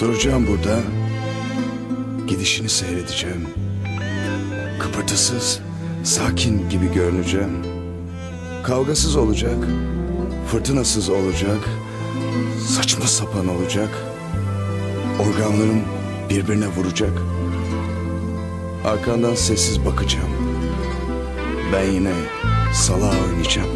Duracağım burada. Gidişini seyredeceğim. Kıpırtısız, sakin gibi görüneceğim. Kavgasız olacak, fırtınasız olacak, saçma sapan olacak. Organlarım birbirine vuracak. Arkandan sessiz bakacağım. Ben yine salağa oynayacağım.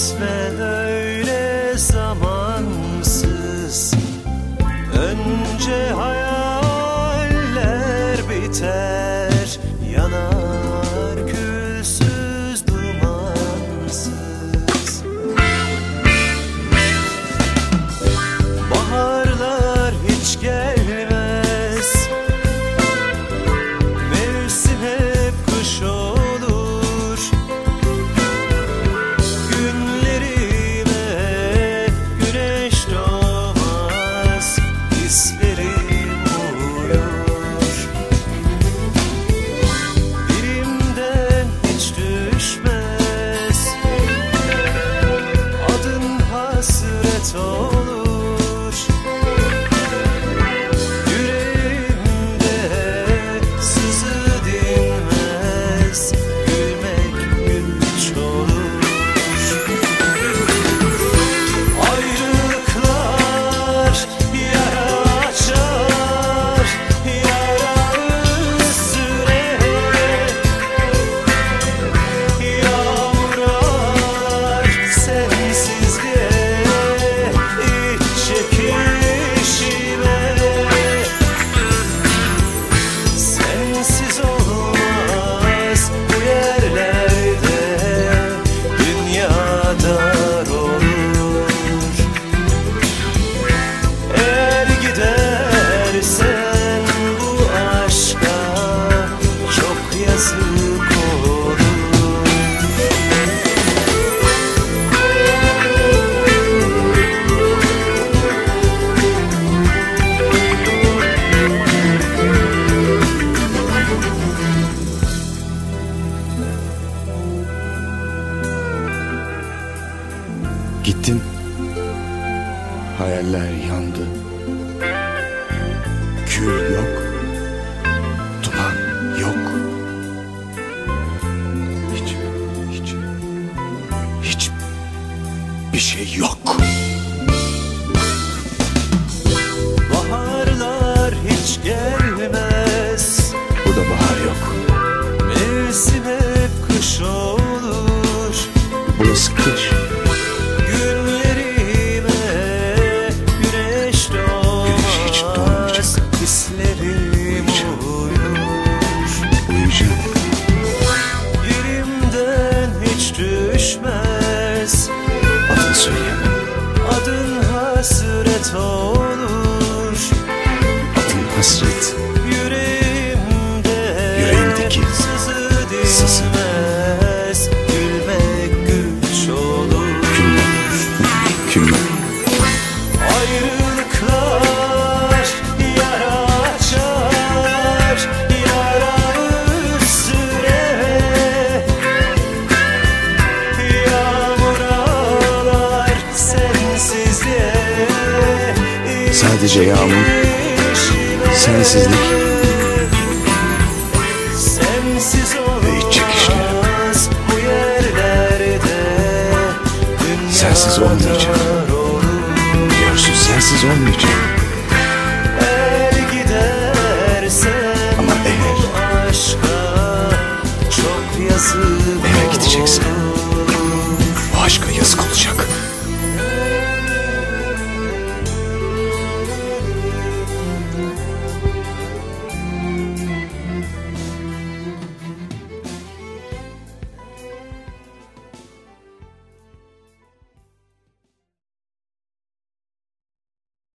Gitme öyle zamansız. Önce hayaller biter Yanar Hayaller yandı. Kül yok. Duman yok. Hiç, hiç, hiç bir şey yok. Baharlar hiç gelmez Burada bahar yok. Mevsim hep kış olur Burası kış. Düşmez Adını söyleyemem. Adın hasret olur Sadece yağmur, sensizlik Sensiz ve iç Dünya Sensiz olur. Diyorsun sensiz olmayacak.